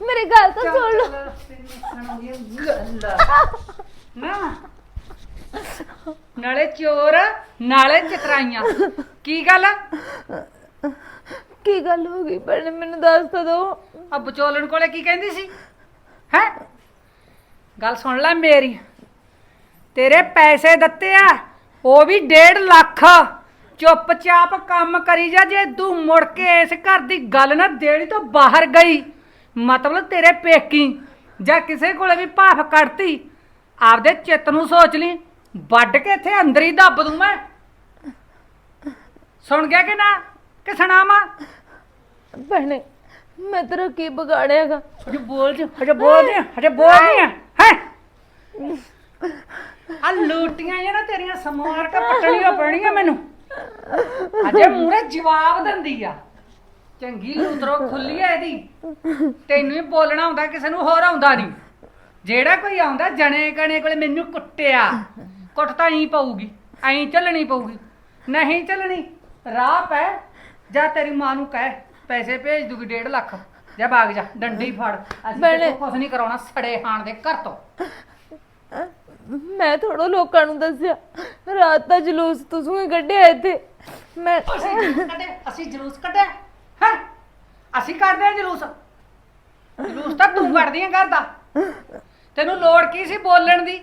ਮੇਰੀ ਗੱਲ ਤਾਂ ਸੁਣ ਲਓ। ਨਾ। ਨਾਲੇ ਚੋਰ ਨਾਲੇ ਚਤਰਾਈਆਂ। ਕੀ ਗੱਲ ਕੀ ਗੱਲ ਹੋ ਗਈ ਭੈਣੇ ਮੈਨੂੰ ਦੱਸ ਤਾਂ ਦੋ ਆ ਵਿਚੋਲਣ ਕੋਲੇ ਕੀ ਕਹਿੰਦੀ ਸੀ? ਹੈ? ਗੱਲ ਸੁਣ ਲੈ ਮੇਰੀ। ਤੇਰੇ ਪੈਸੇ ਦਿੱਤੇ ਆ ਉਹ ਵੀ 1.5 ਲੱਖ। ਚੁੱਪਚਾਪ ਕੰਮ ਕਰੀ ਜਾ ਜੇ ਤੂੰ ਮੁੜ ਕੇ ਇਸ ਘਰ ਦੀ ਗੱਲ ਨਾ ਦੇਣੀ ਤੋਂ ਬਾਹਰ ਗਈ। ਮਤਲਬ ਤੇਰੇ ਪੇਕੀ ਜਾਂ ਕਿਸੇ ਕੋਲੇ ਵੀ ਭਾਫ ਕੱਢਤੀ ਆਪਦੇ ਚਿੱਤ ਨੂੰ ਸੋਚ ਲਈ ਵੱਢ ਕੇ ਇੱਥੇ ਅੰਦਰ ਹੀ ਦੱਬ ਦੂੰ ਮੈਂ। ਸੁਣ ਗਿਆ ਕਿ ਨਾ ਕਿ ਸੁਣਾਵਾਂ ਭੈਣੇ ਮੈਂ ਤੇਰਾ ਕੀ ਵਿਗਾੜਿਆਗਾ? ਹਜੇ ਬੋਲ ਜੀ ਹਜੇ ਬੋਲ ਜੀ ਹਜੇ ਬੋਲ ਨਹੀਂ ਹੈ। ਆ ਲੂਟੀਆਂ ਨਾ ਤੇਰੀਆਂ ਸਮਾਰ ਕੇ ਪਟਣੀਆਂ ਪੈਣੀਆਂ ਮੈਨੂੰ। ਅਜੇ ਮੂਰੇ ਜਵਾਬ ਦਿੰਦੀ ਆ। ਚੰਗੀ ਲੂਤਰੋ ਖੁੱਲੀ ਐ ਇਹਦੀ। ਤੈਨੂੰ ਹੀ ਬੋਲਣਾ ਹੁੰਦਾ ਕਿਸੇ ਨੂੰ ਹੋਰ ਆਉਂਦਾ ਨਹੀਂ ਜਿਹੜਾ ਕੋਈ ਆਉਂਦਾ ਜਣੇ ਕਣੇ ਕੋਲੇ ਮੈਨੂੰ ਕੁੱਟਿਆ। ਕੁੱਟ ਤਾਂ ਹੀ ਪਊਗੀ ਐਂ ਚੱਲਣੀ ਪਊਗੀ। ਨਹੀਂ ਚੱਲਣੀ ਰਾਹ ਪੈ ਜਾਂ ਤੇਰੀ ਮਾਂ ਨੂੰ ਕਹਿ ਪੈਸੇ ਭੇਜ ਦੂਗੀ 1.5 ਲੱਖ। ਜਾਂ ਭਾਗ ਜਾ ਡੰਡੀ ਫੜ। ਅਸੀਂ। ਤੇਰੇ ਕੁਝ ਨਹੀਂ ਕਰਾਉਣਾ ਸੜੇ ਹਾਣ ਦੇ ਘਰ ਤੋਂ। ਮੈਂ ਥੋੜਾ ਲੋਕਾਂ ਨੂੰ ਦੱਸਿਆ ਰਾਤ ਦਾ ਜਲੂਸ ਤੁਸੀਂ ਕੱਢਿਆ ਇੱਥੇ। ਮੈਂ ਅਸੀਂ ਜਲੂਸ ਕੱਢਿਆ ਅਸੀਂ ਜਲੂਸ ਕੱਢਿਆ। ਅਸੀਂ ਕਰਦੇ ਹਾਂ ਜਲੂਸ। ਜਲੂਸ ਤਾਂ ਤੂੰ ਕੱਢਦੀ ਆਂ ਘਰ ਦਾ। ਤੈਨੂੰ ਲੋੜ ਕੀ ਸੀ ਬੋਲਣ ਦੀ?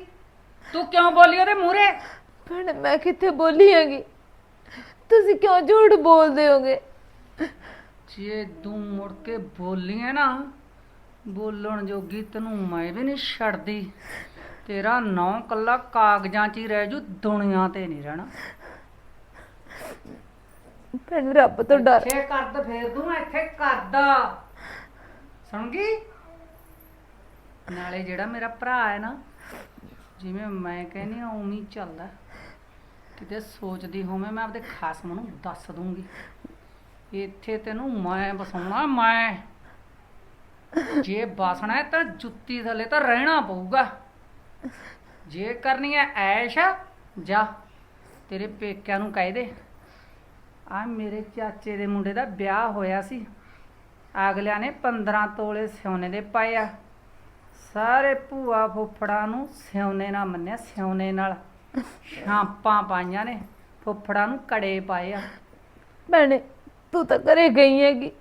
ਤੂੰ ਕਿਉਂ ਬੋਲੀ ਉਹਦੇ ਮੂਹਰੇ? ਭੈਣੇ ਮੈਂ ਕਿੱਥੇ ਬੋਲੀ ਹੈਗੀ? ਤੁਸੀਂ ਕਿਉਂ ਝੂਠ ਬੋਲਦੇ ਹੋਗੇ? ਜੇ ਤੂੰ ਮੁੜ ਕੇ ਬੋਲੀਆਂ ਨਾ ਬੋਲਣ ਜੋਗੀ ਤੈਨੂੰ ਮੈਂ ਵੀ ਨਹੀਂ ਛੱਡਦੀ। ਤੇਰਾ ਨਾਂ ਕੱਲਾ ਕਾਗਜ਼ਾਂ 'ਚ ਹੀ ਰਹਿ ਜੂ ਦੁਨੀਆ ਤੇ ਨਹੀਂ ਰਹਿਣਾ। ਭੈਣੇ, ਰੱਬ ਤੋਂ ਡਰ। ਇੱਥੇ ਕਰਦ, ਫੇਰ ਤੂੰ ਇੱਥੇ ਕਰਦਾ। ਸੁਣ ਗਈ ਨਾਲੇ ਜਿਹੜਾ ਮੇਰਾ ਭਰਾ ਹੈ ਨਾ, ਜਿਵੇਂ ਮੈਂ ਕਹਿੰਦੀ ਆ ਉਵੇਂ ਹੀ ਚੱਲਦਾ। ਕਿਤੇ ਸੋਚਦੀ ਹੋਵੇਂ ਮੈਂ ਆਪਦੇ ਖਾਸਮ ਨੂੰ ਦੱਸ ਦੂੰਗੀ। ਇੱਥੇ ਤੈਨੂੰ ਮੈਂ ਬਸਾਉਣਾ ਮੈਂ। ਜੇ ਬਸਣਾ ਹੈ ਤਾਂ ਜੁੱਤੀ ਥੱਲੇ ਤਾਂ ਰਹਿਣਾ ਪਊਗਾ। ਜੇ ਕਰਨੀ ਹੈ ਐਸ਼, ਜਾ। ਤੇਰੇ ਪੇਕਿਆਂ ਨੂੰ ਕਹਿ ਦੇ। ਆ ਮੇਰੇ ਚਾਚੇ ਦੇ ਮੁੰਡੇ ਦਾ ਵਿਆਹ ਹੋਇਆ ਸੀ। ਅਗਲਿਆਂ ਨੇ 15 ਤੋਲੇ ਸਿਉਨੇ ਦੇ ਪਾਏ ਆ। ਸਾਰੇ ਭੂਆ ਫੁੱਫੜਾਂ ਨੂੰ ਸਿਉਨੇ ਨਾਲ ਮੰਨਿਆ ਸਿਉਨੇ ਨਾਲ। ਛਾਂਪਾਂ ਪਾਈਆਂ ਨੇ ਫੁੱਫੜਾਂ ਨੂੰ ਕੜੇ ਪਾਏ ਆ। ਭੈਣੇ ਤੂੰ ਤਾਂ ਘਰੇ ਗਈ ਹੈਗੀ।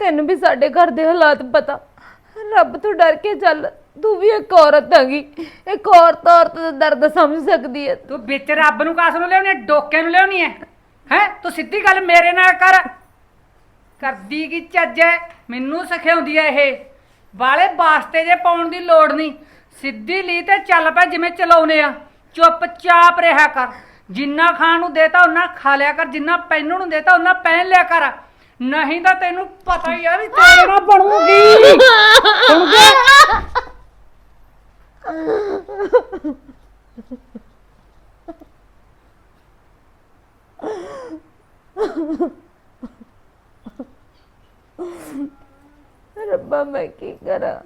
ਤੈਨੂੰ ਵੀ ਸਾਡੇ ਘਰ ਦੇ ਹਾਲਾਤ ਪਤਾ। ਰੱਬ ਤੋਂ ਡਰ ਕੇ ਚੱਲ ਤੂੰ ਵੀ ਇੱਕ ਔਰਤ ਹੈਗੀ। ਇੱਕ ਔਰਤ ਔਰਤ ਦਾ ਦਰਦ ਸਮਝ ਸਕਦੀ ਹੈ। ਤੂੰ ਵਿੱਚ ਰੱਬ ਨੂੰ ਕਾਸ ਨੂੰ ਲਿਆਉਣੀ ਹੈ ਡੋਕੇ ਨੂੰ ਲਿਆਉਣੀ ਹੈ? ਹੈ? ਤੂੰ ਸਿੱਧੀ ਗੱਲ ਮੇਰੇ ਨਾਲ ਕਰ। ਕਰਦੀ ਕੀ ਚੱਜ ਹੈ ਮੈਨੂੰ ਸਿਖਾਉਂਦੀ ਹੈ ਇਹ। ਵਾਲੇ ਵਾਸਤੇ ਜੇ ਪਾਉਣ ਦੀ ਲੋੜ ਨਹੀਂ। ਸਿੱਧੀ ਲਈ ਤੇ ਚੱਲ ਪੈ ਜਿਵੇਂ ਚਲਾਉਨੇ ਆ। ਚੁੱਪਚਾਪ ਰਿਹਾ ਕਰ। ਜਿੰਨਾ ਖਾਣ ਨੂੰ ਦੇਤਾ ਉਹਨਾਂ ਖਾ ਲਿਆ ਕਰ। ਜਿੰਨਾ ਪਹਿਨਣ ਨੂੰ ਦੇਤਾ ਉਹਨਾਂ ਪਹਿਨ ਲਿਆ ਕਰ। ਨਹੀਂ ਤਾਂ ਤੈਨੂੰ ਪਤਾ ਹੀ ਆ ਵੀ ਤੇਰੇ ਨਾਲ ਬਣੂਗੀ। ਸੁਣ ਗਿਆ ਰੱਬਾ ਮੈਂ ਕੀ ਕਰਾਂ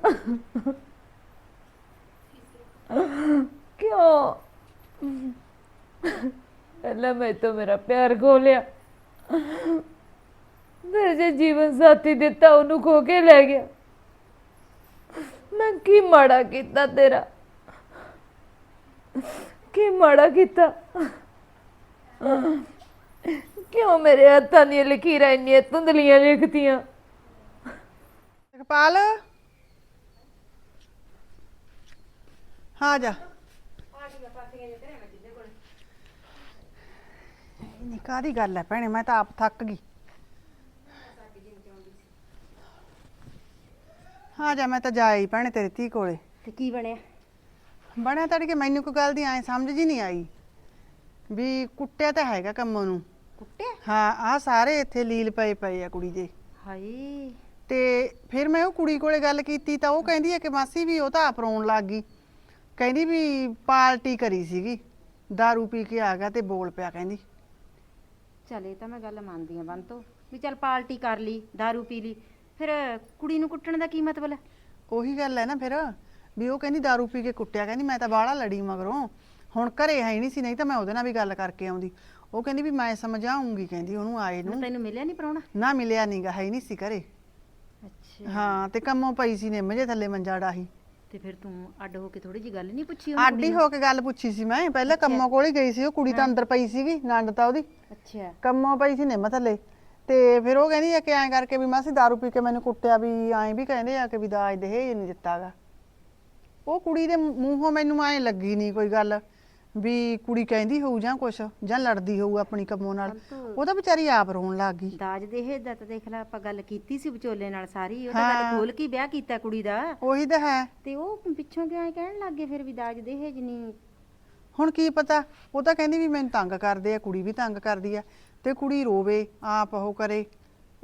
ਕਿਉਂ? ਪਹਿਲਾਂ ਮੈਂ ਤਾਂ ਮੇਰਾ ਪਿਆਰ ਖੋ ਲਿਆ। ਫਿਰ ਜੇ ਜੀਵਨ ਸਾਥੀ ਦਿੱਤਾ, ਉਹਨੂੰ ਖੋ ਕੇ ਲੈ ਗਿਆ। ਮੈਂ ਕੀ ਮਾੜਾ ਕੀਤਾ ਤੇਰਾ? ਕੀ ਮਾੜਾ ਕੀਤਾ? ਕਿਉਂ ਮੇਰੇ ਹੱਥਾਂ ਦੀਆਂ ਲਕੀਰਾਂ ਇੰਨੀਆਂ ਧੁੰਦਲੀਆਂ ਲਿਖਤੀਆਂ? ਜਗਪਾਲ? ਹਾਂ ਜਾ। ਇਹ ਕਾਦੀ ਗੱਲ ਹੈ ਭੈਣੇ ਮੈਂ ਤਾਂ ਆਪ ਥੱਕ ਗਈ। ਹਾਂ ਜਾ ਮੈਂ ਤਾਂ ਜਾਈ ਭੈਣੇ ਤੇਰੀ ਧੀ ਕੋਲੇ। ਤੇ ਕੀ ਬਣਿਆ? ਬਣਿਆ ਤੜਕੇ ਮੈਨੂੰ ਕੋਈ ਗੱਲ ਦੀ ਐ ਸਮਝ ਜੀ ਨਹੀਂ ਆਈ। ਵੀ ਕੁੱਟਿਆ ਤਾਂ ਹੈਗਾ ਕੰਮੋਂ ਨੂੰ ਕੁੱਟਿਆ? ਹਾਂ ਆਹ ਸਾਰੇ ਇੱਥੇ ਲੀਲ ਪਏ ਪਏ ਆ ਕੁੜੀ ਦੇ। ਹਾਏ। ਤੇ ਫਿਰ ਮੈਂ ਉਹ ਕੁੜੀ ਕੋਲੇ ਗੱਲ ਕੀਤੀ ਤਾਂ ਉਹ ਕਹਿੰਦੀ ਹੈ ਕਿ ਮਾਸੀ ਵੀ ਉਹ ਤਾਂ ਆਪ ਰੋਣ ਲੱਗ ਗਈ। ਕਹਿੰਦੀ ਵੀ ਪਾਰਟੀ ਕਰੀ ਸੀਗੀ दारू ਪੀ ਕੇ ਆ ਗਿਆ ਤੇ ਬੋਲ ਪਿਆ ਕਹਿੰਦੀ ਚੱਲ ਇਹ ਤਾਂ ਮੈਂ ਗੱਲ ਮੰਨਦੀ ਆ ਬੰਤੋ ਵੀ ਚੱਲ ਪਾਰਟੀ ਕਰ ਲਈ दारू ਪੀ ਲਈ ਫਿਰ ਕੁੜੀ ਨੂੰ ਕੁੱਟਣ ਦਾ ਕੀ ਮਤਲਬ ਹੈ ਉਹੀ ਗੱਲ ਹੈ ਨਾ ਫਿਰ ਵੀ ਉਹ ਕਹਿੰਦੀ दारू ਪੀ ਕੇ ਕੁੱਟਿਆ ਕਹਿੰਦੀ ਮੈਂ ਤਾਂ ਬਾਹਲਾ ਲੜੀ ਮਗਰੋਂ ਹੁਣ ਘਰੇ ਹੈ ਹੀ ਨਹੀਂ ਸੀ ਨਹੀਂ ਤਾਂ ਮੈਂ ਉਹਦੇ ਨਾਲ ਵੀ ਗੱਲ ਕਰਕੇ ਆਉਂਦੀ ਉਹ ਕਹਿੰਦੀ ਵੀ ਮੈਂ ਸਮਝਾਉਂਗੀ ਕਹਿੰਦੀ ਉਹਨੂੰ ਆਏ ਨੂੰ ਤੈਨੂੰ ਮਿਲਿਆ ਨਹੀਂ ਪਰਾਉਣਾ ਨਾ ਮਿਲਿਆ ਨਹੀਂਗਾ ਹੈ ਹੀ ਨਹੀਂ ਸੀ ਘਰੇ ਅੱਛਾ ਅੱਛਾ ਹਾਂ ਤੇ ਕੰਮੋਂ ਪਈ ਸੀ ਨਿੰਮ ਜੇ ਥੱਲੇ ਮੰਜਾ ਡਾਹੀ ਤੇ ਫਿਰ ਤੂੰ ਅੱਡ ਹੋ ਕੇ ਥੋੜੀ ਜੀ ਗੱਲ ਨਹੀਂ ਪੁੱਛੀ ਆਡੀ ਹੋ ਕੇ ਗੱਲ ਪੁੱਛੀ ਸੀ ਮੈਂ ਪਹਿਲਾਂ ਕੰਮੋਂ ਕੋਲ ਹੀ ਗਈ ਸੀ ਉਹ ਕੁੜੀ ਤਾਂ ਅੰਦਰ ਪਈ ਸੀਗੀ ਨੰਦ ਤਾਂ ਉਹਦੀ। ਅੱਛਾ। ਕੰਮੋਂ ਪਈ ਸੀ ਨਿੰਮ ਥੱਲੇ। ਤੇ ਫਿਰ ਉਹ ਕਹਿੰਦੀ ਆ ਕਿ ਐਂ ਕਰਕੇ ਵੀ ਮਾਸੀ दारू ਪੀ ਕੇ ਮੈਨੂੰ ਕੁੱਟਿਆ ਵੀ ਐਂ ਵੀ ਕਹਿੰਦੇ ਆ ਕਿ ਵੀ ਦਾਜ ਦਹੇਜ ਨਹੀਂ ਦਿੱਤਾਗਾ। ਉਹ ਕੁੜੀ ਦੇ ਮੂੰਹੋਂ ਮੈਨੂੰ ਐਂ ਲੱਗੀ ਨਹੀਂ ਕੋਈ ਗੱਲ। ਵੀ ਕੁੜੀ ਕਹਿੰਦੀ ਹੋਊ ਜਾਂ ਕੁਛ ਜਾਂ ਲੜਦੀ ਹੋਊ ਆਪਣੀ ਕੰਮੋਂ ਨਾਲ ਉਹ ਤਾਂ ਵਿਚਾਰੀ ਆਪ ਰੋਣ ਲੱਗ ਗਈ। ਦਾਜ ਦੇ ਹੇਜ ਦਾ ਤਾਂ ਦੇਖ ਲੈ ਆਪਾਂ ਗੱਲ ਕੀਤੀ ਸੀ ਵਿਚੋਲੇ ਨਾਲ ਸਾਰੀ ਉਹ ਤਾਂ ਗੱਲ ਖੋਲ ਕੇ ਹੀ ਵਿਆਹ ਕੀਤਾ ਕੁੜੀ ਦਾ। ਉਹੀ ਤਾਂ ਹੈ। ਤੇ ਉਹ ਪਿੱਛੋਂ ਕਿਉਂ ਐਂ ਕਹਿਣ ਲੱਗ ਫਿਰ ਵੀ ਦਾਜ ਦੇ ਹੇਜ ਨਹੀਂ ਹੁਣ ਕੀ ਪਤਾ ਉਹ ਤਾਂ ਕਹਿੰਦੀ ਵੀ ਮੈਨੂੰ ਤੰਗ ਕਰਦੇ ਆ ਕੁੜੀ ਵੀ ਤੰਗ ਕਰਦੀ ਆ ਤੇ ਕੁੜੀ ਰੋਵੇ ਆਪ ਉਹ ਕਰੇ।